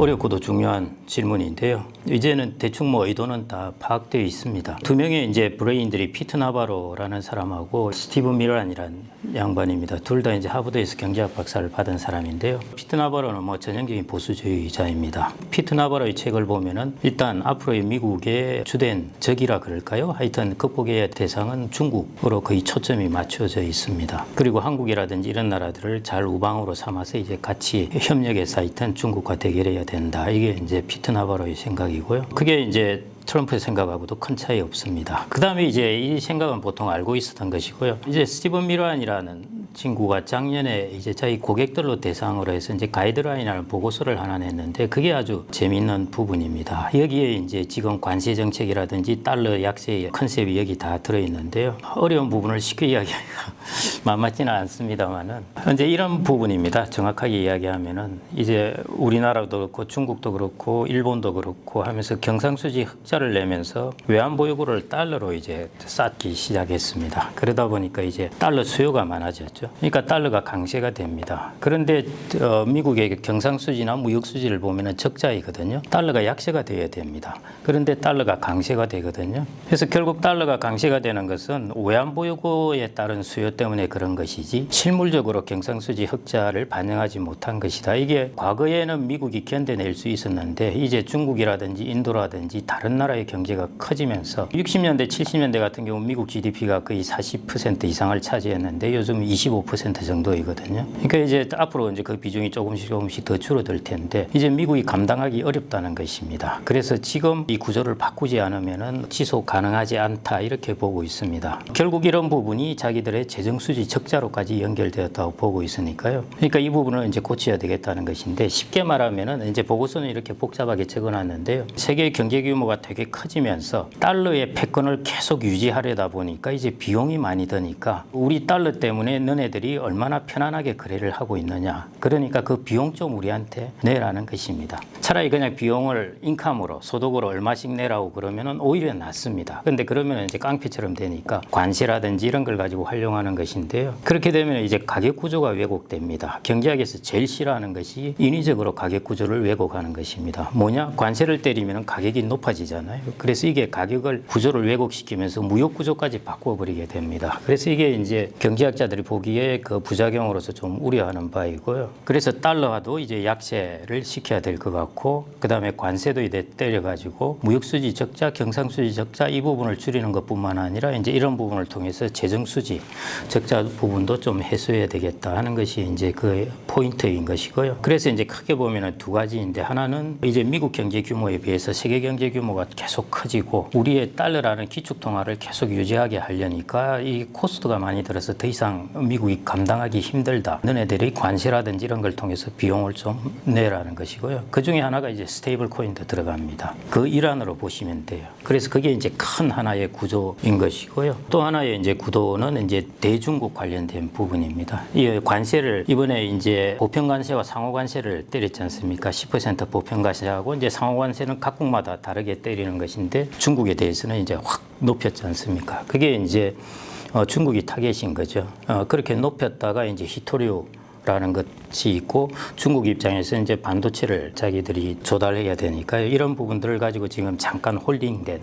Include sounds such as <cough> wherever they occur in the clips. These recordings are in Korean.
어렵고도 중요한 질문인데요. 이제는 대충 뭐 의도는 다 파악되어 있습니다. 두 명의 이제 브레인들이 피트 나바로라는 사람하고 스티븐 미란이라는 양반입니다. 둘 다 이제 하버드에서 경제학 박사를 받은 사람인데요. 피트 나바로는 뭐 전형적인 보수주의자입니다. 피트 나바로의 책을 보면은 일단 앞으로의 미국의 주된 적이라 그럴까요? 하여튼 극복의 대상은 중국으로 거의 초점이 맞춰져 있습니다. 그리고 한국이라든지 이런 나라들을 잘 우방으로 삼아서 이제 같이 협력해서 하여튼 중국과 대결해야 된다. 이게 이제 피트 나바로의 생각이고요. 그게 이제 트럼프의 생각하고도 큰 차이 없습니다. 그 다음에 이제 이 생각은 보통 알고 있었던 것이고요. 이제 스티븐 미란이라는 친구가 작년에 이제 자기 고객들로 대상으로 해서 이제 가이드라인이라는 보고서를 하나 냈는데 그게 아주 재미있는 부분입니다. 여기에 이제 지금 관세 정책이라든지 달러 약세의 컨셉이 여기 다 들어있는데요. 어려운 부분을 쉽게 이야기하기가 <laughs> 만만치는 않습니다만은 이제 이런 부분입니다. 정확하게 이야기하면은 이제 우리나라도 그렇고 중국도 그렇고 일본도 그렇고 하면서 경상수지 흑자를 내면서 외환 보 유고를 달러로 이제 쌓기 시작했습니다. 그러다 보니까 이제 달러 수요가 많아졌죠. 그러니까 달러가 강세가 됩니다. 그런데 어, 미국의 경상수지나 무역수지를 보면은 적자이거든요. 달러가 약세가 돼야 됩니다. 그런데 달러가 강세가 되거든요. 그래서 결국 달러가 강세가 되는 것은 외환 보유고에 따른 수요 때문에 그런 것이지 실물적으로 경상수지 흑자를 반영하지 못한 것이다. 이게 과거에는 미국이 견뎌낼 수 있었는데 이제 중국이라든지 인도라든지 다른 나라의 경제가 커지면서 60년대, 70년대 같은 경우 미국 GDP가 거의 40% 이상을 차지했는데 요즘 25% 정도이거든요. 그러니까 이제 앞으로 이제 그 비중이 조금씩 조금씩 더 줄어들 텐데 이제 미국이 감당하기 어렵다는 것입니다. 그래서 지금 이 구조를 바꾸지 않으면은 지속 가능하지 않다 이렇게 보고 있습니다. 결국 이런 부분이 자기들의 재정 수지 적자로까지 연결되었다고 보고 있으니까요. 그러니까 이 부분을 이제 고쳐야 되겠다는 것인데 쉽게 말하면은 이제 보고서는 이렇게 복잡하게 적어놨는데요. 세계 경제 규모가 되게 커지면서 달러의 패권을 계속 유지하려다 보니까 이제 비용이 많이 드니까 우리 달러 때문에 너네 들이 얼마나 편안하게 거래를 하고 있느냐. 그러니까 그 비용 좀 우리한테 내라는 것입니다. 차라리 그냥 비용을 인감으로 소득으로 얼마씩 내라고 그러면은 오히려 낫습니다. 근데 그러면 이제 깡패처럼 되니까 관세라든지 이런 걸 가지고 활용하는 것인데요. 그렇게 되면 이제 가격 구조가 왜곡됩니다. 경제학에서 제일 싫어하는 것이 인위적으로 가격 구조를 왜곡하는 것입니다. 뭐냐? 관세를 때리면 가격이 높아지잖아요. 그래서 이게 가격을 구조를 왜곡시키면서 무역 구조까지 바꿔 버리게 됩니다. 그래서 이게 이제 경제학자들이 보기 에 그 부작용으로서 좀 우려하는 바이고요. 그래서 달러화도 이제 약세를 시켜야 될 것 같고, 그 다음에 관세도 이제 때려가지고 무역수지 적자, 경상수지 적자 이 부분을 줄이는 것뿐만 아니라 이제 이런 부분을 통해서 재정수지 적자 부분도 좀 해소해야 되겠다 하는 것이 이제 그 포인트인 것이고요. 그래서 이제 크게 보면은 두 가지인데 하나는 이제 미국 경제 규모에 비해서 세계 경제 규모가 계속 커지고 우리의 달러라는 기축 통화를 계속 유지하게 하려니까 이 코스트가 많이 들어서 더 이상 미국 이 감당하기 힘들다. 너네들이 관세라든지 이런 걸 통해서 비용을 좀 내라는 것이고요. 그 중에 하나가 이제 스테이블 코인도 들어갑니다. 그 일환으로 보시면 돼요. 그래서 그게 이제 큰 하나의 구조인 것이고요. 또 하나의 이제 구도는 이제 대중국 관련된 부분입니다. 이 관세를 이번에 이제 보편 관세와 상호 관세를 때렸지 않습니까? 10% 보편 관세하고 이제 상호 관세는 각국마다 다르게 때리는 것인데 중국에 대해서는 이제 확 높였지 않습니까? 그게 이제 어, 중국이 타겟인 거죠. 어, 그렇게 높였다가 이제 히토류 라는 것이 있고 중국 입장에서 이제 반도체를 자기들이 조달해야 되니까 이런 부분들을 가지고 지금 잠깐 홀딩된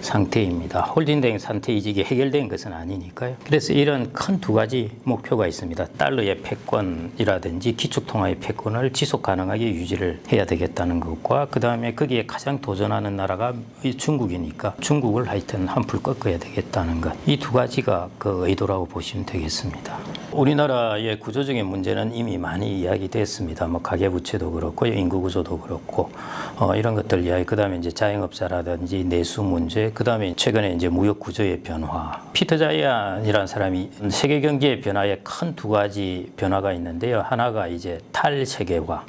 상태입니다. 홀딩된 상태이지 이게 해결된 것은 아니니까요. 그래서 이런 큰 두 가지 목표가 있습니다. 달러의 패권이라든지 기축통화의 패권을 지속 가능하게 유지를 해야 되겠다는 것과 그 다음에 거기에 가장 도전하는 나라가 이 중국이니까 중국을 하여튼 한풀 꺾어야 되겠다는 것. 이 두 가지가 그 의도라고 보시면 되겠습니다. 우리나라의 구조적인 문제는 이미 많이 이야기됐습니다. 뭐 가계부채도 그렇고 인구 구조도 그렇고 어, 이런 것들 이야기. 그다음에 이제 자영업자라든지 내수 문제. 그다음에 최근에 이제 무역 구조의 변화. 피터 자이안이라는 사람이 세계 경제의 변화에 큰 두 가지 변화가 있는데요. 하나가 이제 탈세계화.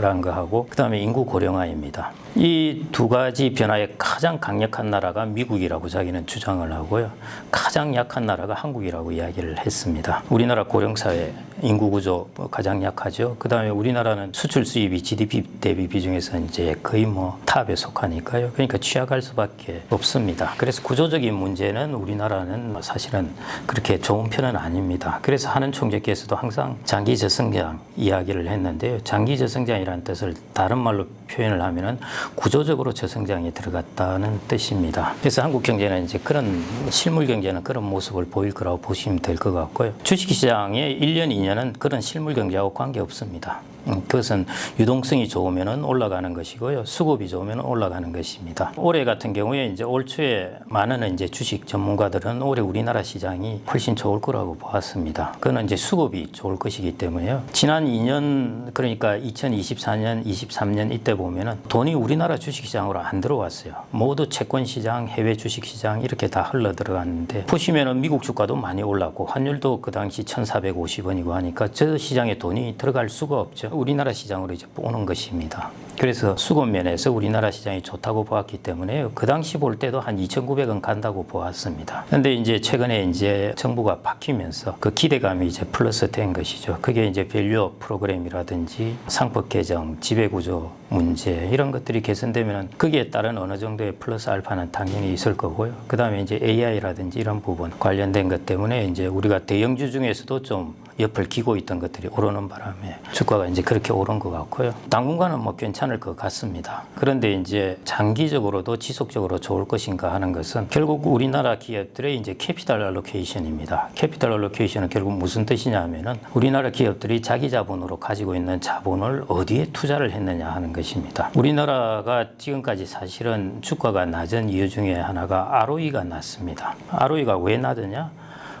라는 거하고 그다음에 인구 고령화입니다. 이 두 가지 변화에 가장 강력한 나라가 미국이라고 자기는 주장을 하고요. 가장 약한 나라가 한국이라고 이야기를 했습니다. 우리나라 고령사회 인구 구조 뭐 가장 약하죠. 그다음에 우리나라는 수출 수입이 GDP 대비 비중에서 이제 거의 뭐 탑에 속하니까요. 그러니까 취약할 수밖에 없습니다. 그래서 구조적인 문제는 우리나라는 뭐 사실은 그렇게 좋은 편은 아닙니다. 그래서 하는 총재께서도 항상 장기 저성장 이야기를 했는데요. 장기 저성장이라는 뜻을 다른 말로 표현을 하면은 구조적으로 저성장에 들어갔다는 뜻입니다. 그래서 한국 경제는 이제 그런 실물 경제는 그런 모습을 보일 거라고 보시면 될 것 같고요. 주식 시장의 1년, 2년은 그런 실물 경제하고 관계 없습니다. 음, 그것은 유동성이 좋으면 올라가는 것이고요. 수급이 좋으면 올라가는 것입니다. 올해 같은 경우에 이제 올 초에 많은 이제 주식 전문가들은 올해 우리나라 시장이 훨씬 좋을 거라고 보았습니다. 그거는 이제 수급이 좋을 것이기 때문에요. 지난 2년 그러니까 2024년, 23년 이때 보면은 돈이 우리나라 주식 시장으로 안 들어왔어요. 모두 채권 시장, 해외 주식 시장 이렇게 다 흘러 들어갔는데 보시면은 미국 주가도 많이 올랐고 환율도 그 당시 1,450원이고 하니까 저 시장에 돈이 들어갈 수가 없죠. 우리나라 시장으로 이제 오는 것입니다. 그래서 수급 면에서 우리나라 시장이 좋다고 보았기 때문에 그 당시 볼 때도 한 2,900원 간다고 보았습니다. 근데 이제 최근에 이제 정부가 바뀌면서 그 기대감이 이제 플러스 된 것이죠. 그게 이제 밸류업 프로그램이라든지 상법 개정, 지배구조 문제 이런 것들이 개선되면 거기에 따른 어느 정도의 플러스 알파는 당연히 있을 거고요. 그 다음에 이제 AI라든지 이런 부분 관련된 것 때문에 이제 우리가 대형주 중에서도 좀 옆을 기고 있던 것들이 오르는 바람에 주가가 이제 그렇게 오른 것 같고요. 당분간은 뭐 괜찮을 것 같습니다. 그런데 이제 장기적으로도 지속적으로 좋을 것인가 하는 것은 결국 우리나라 기업들의 이제 캐피탈 알로케이션입니다. 캐피탈 알로케이션은 결국 무슨 뜻이냐면은 우리나라 기업들이 자기 자본으로 가지고 있는 자본을 어디에 투자를 했느냐 하는 것입니다. 우리나라가 지금까지 사실은 주가가 낮은 이유 중에 하나가 ROE가 낮습니다. ROE가 왜 낮으냐?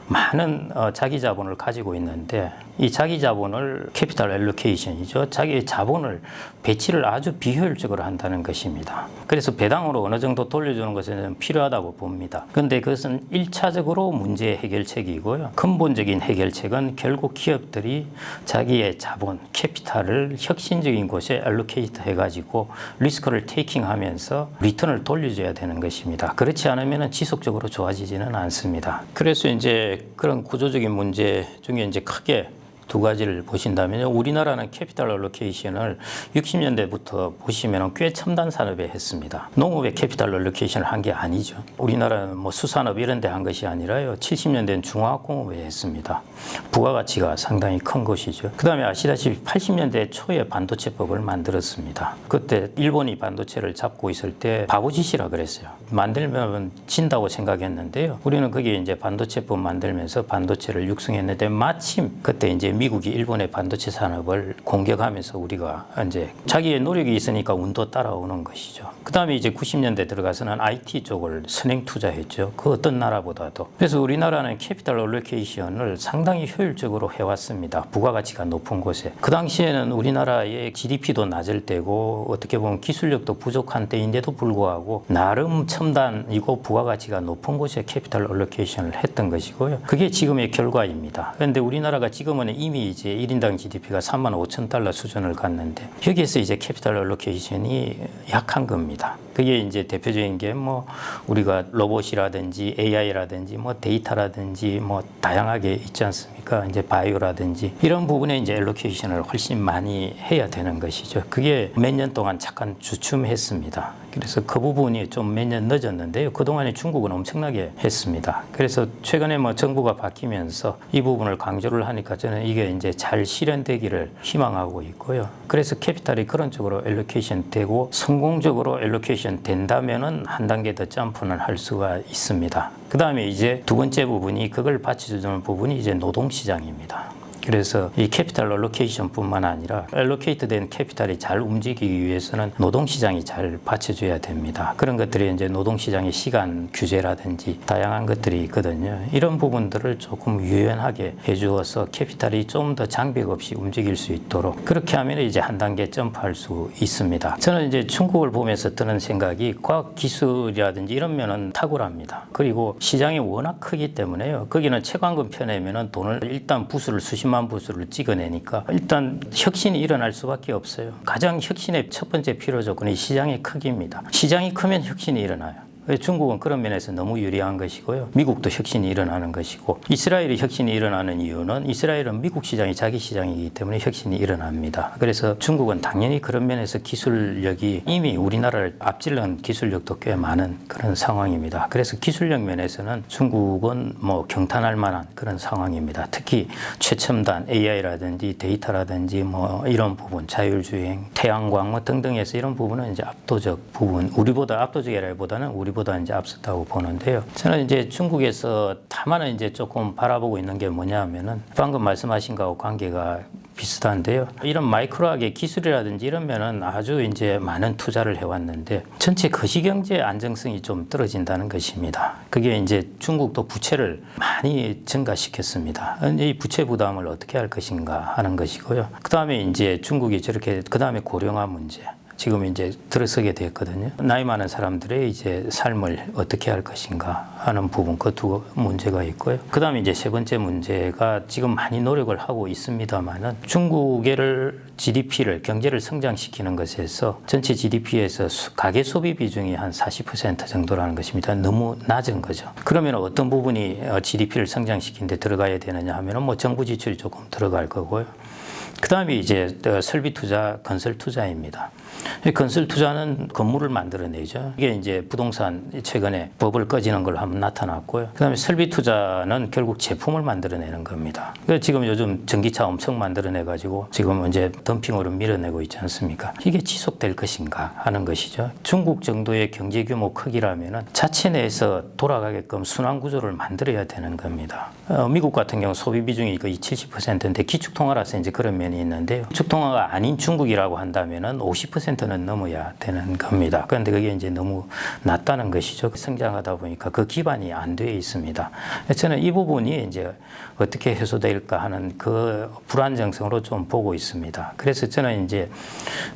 많은 어, 자기 자본을 가지고 있는데 이 자기 자본을 캐피탈 엘로케이션이죠. 자기 자본을 배치를 아주 비효율적으로 한다는 것입니다. 그래서 배당으로 어느 정도 돌려주는 것은 필요하다고 봅니다. 그런데 그것은 일차적으로 문제 해결책이고요. 근본적인 해결책은 결국 기업들이 자기의 자본, 캐피탈을 혁신적인 곳에 엘로케이트 해가지고 리스크를 테이킹 하면서 리턴을 돌려줘야 되는 것입니다. 그렇지 않으면 지속적으로 좋아지지는 않습니다. 그래서 이제 그런 구조적인 문제 중에 이제 크게 두 가지를 보신다면 우리나라는 캐피탈 알로케이션을 60년대부터 보시면 꽤 첨단 산업에 했습니다. 농업에 캐피탈 알로케이션을 한 게 아니죠. 우리나라는 뭐 수산업 이런 데 한 것이 아니라요. 70년대는 중화학공업에 했습니다. 부가가치가 상당히 큰 것이죠. 그 다음에 아시다시피 80년대 초에 반도체법을 만들었습니다. 그때 일본이 반도체를 잡고 있을 때 바보짓이라 그랬어요. 만들면 진다고 생각했는데요. 우리는 거기에 이제 반도체법 만들면서 반도체를 육성했는데 마침 그때 이제 미국이 일본의 반도체 산업을 공격하면서 우리가 이제 자기의 노력이 있으니까 운도 따라오는 것이죠. 그 다음에 이제 90년대 들어가서는 IT 쪽을 선행 투자했죠. 그 어떤 나라보다도. 그래서 우리나라는 캐피탈 올로케이션을 상당히 효율적으로 해왔습니다. 부가가치가 높은 곳에. 그 당시에는 우리나라의 GDP도 낮을 때고 어떻게 보면 기술력도 부족한 때인데도 불구하고 나름 첨단이고 부가가치가 높은 곳에 캐피탈 올로케이션을 했던 것이고요. 그게 지금의 결과입니다. 그런데 우리나라가 지금은 이미 이제 1인당 GDP가 3만 5천 달러 수준을 갔는데 여기에서 이제 캐피탈 알로케이션이 약한 겁니다. 그게 이제 대표적인 게 뭐 우리가 로봇이라든지 AI라든지 뭐 데이터라든지 뭐 다양하게 있지 않습니까? 이제 바이오라든지 이런 부분에 이제 알로케이션을 훨씬 많이 해야 되는 것이죠. 그게 몇 년 동안 잠깐 주춤했습니다. 그래서 그 부분이 좀 몇 년 늦었는데요. 그동안에 중국은 엄청나게 했습니다. 그래서 최근에 뭐 정부가 바뀌면서 이 부분을 강조를 하니까 저는 이게 이제 잘 실현되기를 희망하고 있고요. 그래서 캐피탈이 그런 쪽으로 엘로케이션 되고 성공적으로 엘로케이션 된다면은 한 단계 더 점프는 할 수가 있습니다. 그 다음에 이제 두 번째 부분이 그걸 받쳐주는 부분이 이제 노동시장입니다. 그래서 이 캐피탈 알로케이션뿐만 아니라 알로케이트 된 캐피탈이 잘 움직이기 위해서는 노동시장이 잘 받쳐줘야 됩니다. 그런 것들이 이제 노동시장의 시간 규제라든지 다양한 것들이 있거든요. 이런 부분들을 조금 유연하게 해주어서 캐피탈이 좀 더 장벽 없이 움직일 수 있도록 그렇게 하면 이제 한 단계 점프할 수 있습니다. 저는 이제 중국을 보면서 드는 생각이 과학 기술이라든지 이런 면은 탁월합니다. 그리고 시장이 워낙 크기 때문에요. 거기는 채광금 펴내면은 돈을 일단 부수를 수십만 부수를 찍어내니까 일단 혁신이 일어날 수밖에 없어요. 가장 혁신의 첫 번째 필요 조건이 시장의 크기입니다. 시장이 크면 혁신이 일어나요. 중국은 그런 면에서 너무 유리한 것이고요. 미국도 혁신이 일어나는 것이고 이스라엘이 혁신이 일어나는 이유는 이스라엘은 미국 시장이 자기 시장이기 때문에 혁신이 일어납니다. 그래서 중국은 당연히 그런 면에서 기술력이 이미 우리나라를 앞질른 기술력도 꽤 많은 그런 상황입니다. 그래서 기술력 면에서는 중국은 뭐 경탄할 만한 그런 상황입니다. 특히 최첨단 AI라든지 데이터라든지 뭐 이런 부분, 자율주행, 태양광 뭐 등등에서 이런 부분은 이제 압도적 부분, 우리보다 압도적이라기보다는 우리 보다 이제 앞섰다고 보는데요. 저는 이제 중국에서 다만은 이제 조금 바라보고 있는 게 뭐냐면은 방금 말씀하신 거하고 관계가 비슷한데요. 이런 마이크로하게 기술이라든지 이런 면은 아주 이제 많은 투자를 해왔는데 전체 거시경제 안정성이 좀 떨어진다는 것입니다. 그게 이제 중국도 부채를 많이 증가시켰습니다. 이 부채 부담을 어떻게 할 것인가 하는 것이고요. 그 다음에 이제 중국이 저렇게 그 다음에 고령화 문제. 지금 이제 들어서게 됐거든요. 나이 많은 사람들의 이제 삶을 어떻게 할 것인가 하는 부분 그 두 문제가 있고요. 그다음에 이제 세 번째 문제가 지금 많이 노력을 하고 있습니다만은 중국을 GDP를 경제를 성장시키는 것에서 전체 GDP에서 가계 소비 비중이 한 40% 정도라는 것입니다. 너무 낮은 거죠. 그러면 어떤 부분이 GDP를 성장시키는 데 들어가야 되느냐 하면은 뭐 정부 지출이 조금 들어갈 거고요. 그 다음에 이제 설비 투자, 건설 투자입니다. 이 건설 투자는 건물을 만들어내죠. 이게 이제 부동산 최근에 법을 꺼지는 걸로 한번 나타났고요. 그 다음에 설비 투자는 결국 제품을 만들어내는 겁니다. 그래서 지금 요즘 전기차 엄청 만들어내가지고 지금 이제 덤핑으로 밀어내고 있지 않습니까? 이게 지속될 것인가 하는 것이죠. 중국 정도의 경제 규모 크기라면은 자체 내에서 돌아가게끔 순환 구조를 만들어야 되는 겁니다. 어, 미국 같은 경우 소비 비중이 거의 70%인데 기축통화라서 이제 그런 면이 있는데요. 기축통화가 아닌 중국이라고 한다면은 50%는 넘어야 되는 겁니다. 그런데 그게 이제 너무 낮다는 것이죠. 성장하다 보니까 그 기반이 안 돼 있습니다. 저는 이 부분이 이제 어떻게 해소될까 하는 그 불안정성으로 좀 보고 있습니다. 그래서 저는 이제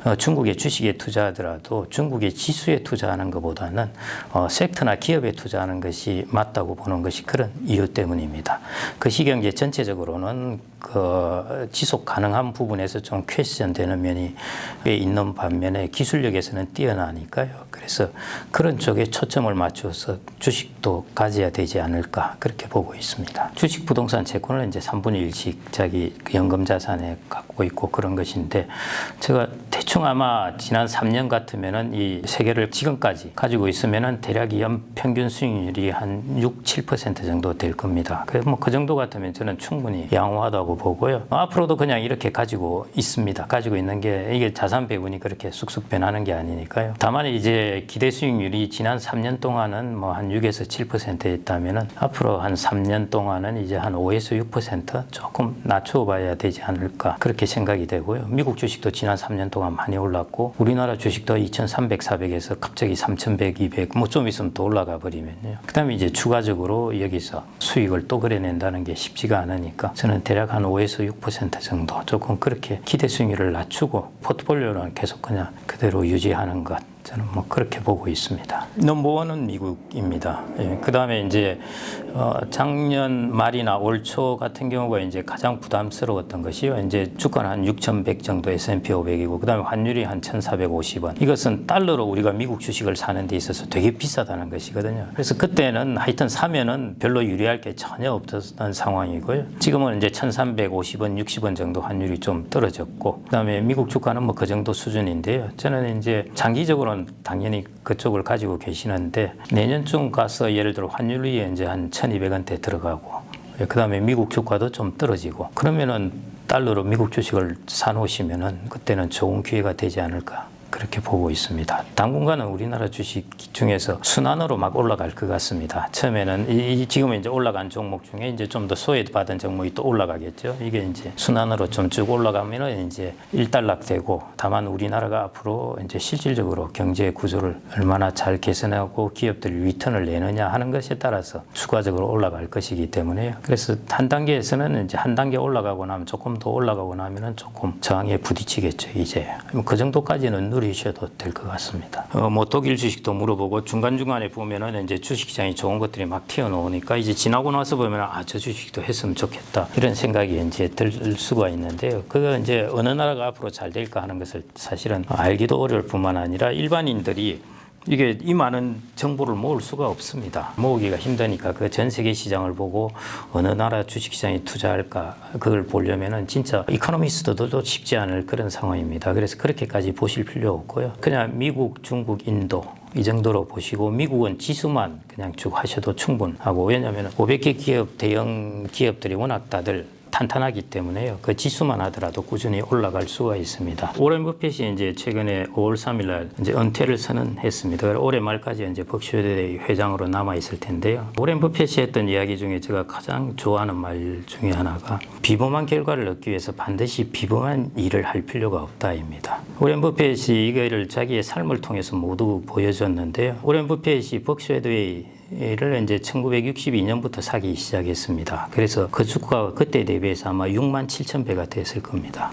어, 중국의 주식에 투자하더라도 중국의 지수에 투자하는 것보다는 어, 섹터나 기업에 투자하는 것이 맞다고 보는 것이 그런 이유 때문입니다. 그 시경제 전체적으로는 그 지속 가능한 부분에서 좀 퀘스천 되는 면이 있는 반면에 기술력에서는 뛰어나니까요. 그래서 그런 쪽에 초점을 맞춰서 주식도 가져야 되지 않을까 그렇게 보고 있습니다. 주식 부동산 채권을 이제 3분의 1씩 자기 연금 자산에 갖고 있고 그런 것인데 제가 대충 아마 지난 3년 같으면은 이 세 개를 지금까지 가지고 있으면은 대략 연 평균 수익률이 한 6, 7% 정도 될 겁니다. 그래서 뭐 그 정도 같으면 저는 충분히 양호하다고 보고요. 앞으로도 그냥 이렇게 가지고 있습니다. 가지고 있는 게 이게 자산 배분이 그렇게 쑥쑥 변하는 게 아니니까요. 다만 이제 기대 수익률이 지난 3년 동안은 뭐 한 6에서 7%에 있다면은 앞으로 한 3년 동안은 이제 한 5에서 6% 조금 낮춰 봐야 되지 않을까 그렇게 생각이 되고요. 미국 주식도 지난 3년 동안 많이 올랐고 우리나라 주식도 2,300, 400에서 갑자기 3,100, 200 뭐 좀 있으면 또 올라가 버리면요. 그다음에 이제 추가적으로 여기서 수익을 또 그려낸다는 게 쉽지가 않으니까 저는 대략 한 5에서 6% 정도 조금 그렇게 기대 수익률을 낮추고 포트폴리오는 계속 그냥 그대로 유지하는 것 저는 뭐 그렇게 보고 있습니다. 넘버원은 미국입니다. 예, 그 다음에 이제 어, 작년 말이나 올 초 같은 경우가 이제 가장 부담스러웠던 것이요. 이제 주가 한 6,100 정도 S&P 500이고 그 다음에 환율이 한 1,450원. 이것은 달러로 우리가 미국 주식을 사는 데 있어서 되게 비싸다는 것이거든요. 그래서 그때는 하여튼 사면은 별로 유리할 게 전혀 없었던 상황이고요. 지금은 이제 1,350원, 60원 정도 환율이 좀 떨어졌고 그 다음에 미국 주가는 뭐 그 정도 수준인데요. 저는 이제 장기적으로는 당연히 그쪽을 가지고 계시는데 내년쯤 가서 예를 들어 환율이 이제 한 1,200원대 들어가고 그 다음에 미국 주가도 좀 떨어지고 그러면은 달러로 미국 주식을 사놓으시면은 그때는 좋은 기회가 되지 않을까 그렇게 보고 있습니다. 당분간은 우리나라 주식 중에서 순환으로 막 올라갈 것 같습니다. 처음에는 이, 지금 이제 올라간 종목 중에 이제 좀 더 소외받은 종목이 또 올라가겠죠. 이게 이제 순환으로 좀 쭉 올라가면은 이제 일단락되고 다만 우리나라가 앞으로 이제 실질적으로 경제 구조를 얼마나 잘 개선하고 기업들 리턴을 내느냐 하는 것에 따라서 추가적으로 올라갈 것이기 때문에요. 그래서 한 단계에서는 이제 한 단계 올라가고 나면 조금 더 올라가고 나면은 조금 저항에 부딪히겠죠. 이제 그 정도까지는 누리셔도 될 것 같습니다. 어, 뭐 독일 주식도 물어보고 중간 중간에 보면은 이제 주식시장이 좋은 것들이 막 튀어나오니까 이제 지나고 나서 보면 아 저 주식도 했으면 좋겠다 이런 생각이 이제 들 수가 있는데요. 그거 이제 어느 나라가 앞으로 잘 될까 하는 것을 사실은 알기도 어려울 뿐만 아니라 일반인들이 이게 이 많은 정보를 모을 수가 없습니다. 모으기가 힘드니까 그 전 세계 시장을 보고 어느 나라 주식 시장에 투자할까 그걸 보려면은 진짜 이코노미스트도 쉽지 않을 그런 상황입니다. 그래서 그렇게까지 보실 필요 없고요. 그냥 미국, 중국, 인도 이 정도로 보시고 미국은 지수만 그냥 쭉 하셔도 충분하고 왜냐하면 500개 기업 대형 기업들이 워낙 다들 탄탄하기 때문에요. 그 지수만 하더라도 꾸준히 올라갈 수가 있습니다. 오렌 버핏이 이제 최근에 5월 3일 날 이제 은퇴를 선언했습니다. 올해 말까지 이제 벅셔대 회장으로 남아 있을 텐데요. 오렌 버핏이 했던 이야기 중에 제가 가장 좋아하는 말 중에 하나가 비범한 결과를 얻기 위해서 반드시 비범한 일을 할 필요가 없다입니다. 오렌 버핏이 이거를 자기의 삶을 통해서 모두 보여줬는데요. 오렌 버핏이 벅셔드웨이 를 이제 1962년부터 사기 시작했습니다. 그래서 그 주가가 그때 대비해서 아마 6만 7천 배가 됐을 겁니다.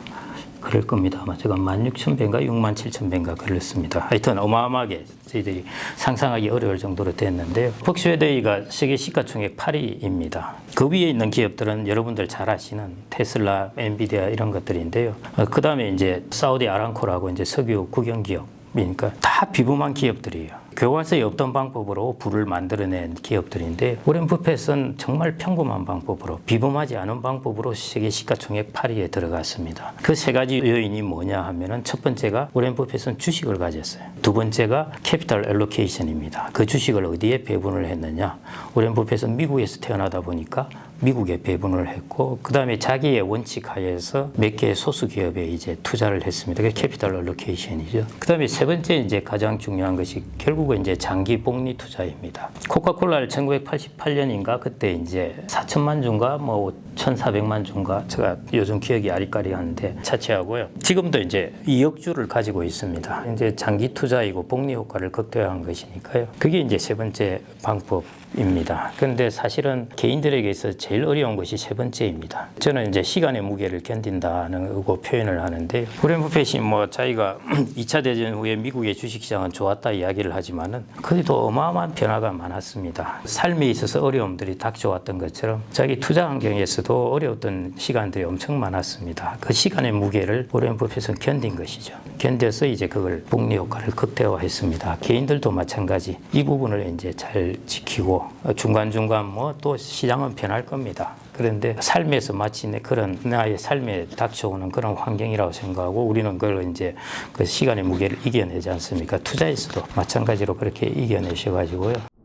그럴 겁니다. 아마 제가 1만 6천 배인가 6만 7천 배인가 그랬습니다. 하여튼 어마어마하게 저희들이 상상하기 어려울 정도로 됐는데요. 벅스웨데이가 세계 시가총액 8위입니다. 그 위에 있는 기업들은 여러분들 잘 아시는 테슬라, 엔비디아 이런 것들인데요. 그 다음에 이제 사우디 아람코라고 이제 석유 국영 기업 이니까 다 비범한 기업들이에요. 교과서에 없던 방법으로 부를 만들어낸 기업들인데 오렌 부펫은 정말 평범한 방법으로 비범하지 않은 방법으로 세계 시가총액 8위에 들어갔습니다. 그 세 가지 요인이 뭐냐 하면은 첫 번째가 오렌 부펫은 주식을 가졌어요. 두 번째가 캐피탈 엘로케이션입니다. 그 주식을 어디에 배분을 했느냐? 오렌 부펫은 미국에서 태어나다 보니까 미국에 배분을 했고 그 다음에 자기의 원칙 하에서 몇 개의 소수 기업에 이제 투자를 했습니다. 그게 캐피탈 얼로케이션이죠. 그 다음에 세 번째 이제 가장 중요한 것이 결국은 이제 장기 복리 투자입니다. 코카콜라를 1988년인가 그때 이제 4천만 주인가 뭐 1,400만 주인가 제가 요즘 기억이 아리까리한데 차치하고요. 지금도 이제 2억 주를 가지고 있습니다. 이제 장기 투자이고 복리 효과를 극대화한 것이니까요. 그게 이제 세 번째 방법입니다. 그런데 사실은 개인들에게 있어 제일 어려운 것이 세 번째입니다. 저는 이제 시간의 무게를 견딘다는 거 표현을 하는데 브랜 부펫이 뭐 자기가 <clears throat> 2차 대전 후에 미국의 주식시장은 좋았다 이야기를 하지만은 그래도 어마어마한 변화가 많았습니다. 삶에 있어서 어려움들이 닥쳐왔던 것처럼 자기 투자 환경에서도 어려웠던 시간들이 엄청 많았습니다. 그 시간의 무게를 브랜 부펫은 견딘 것이죠. 견뎌서 이제 그걸 복리 효과를 극대화했습니다. 개인들도 마찬가지 이 부분을 이제 잘 지키고 중간중간 뭐 또 시장은 변할 겁니다. 그런데 삶에서 마치 내 그런 나의 삶에 닥쳐오는 그런 환경이라고 생각하고 우리는 그걸 이제 그 시간의 무게를 이겨내지 않습니까? 투자에서도 마찬가지로 그렇게 이겨내셔가지고요.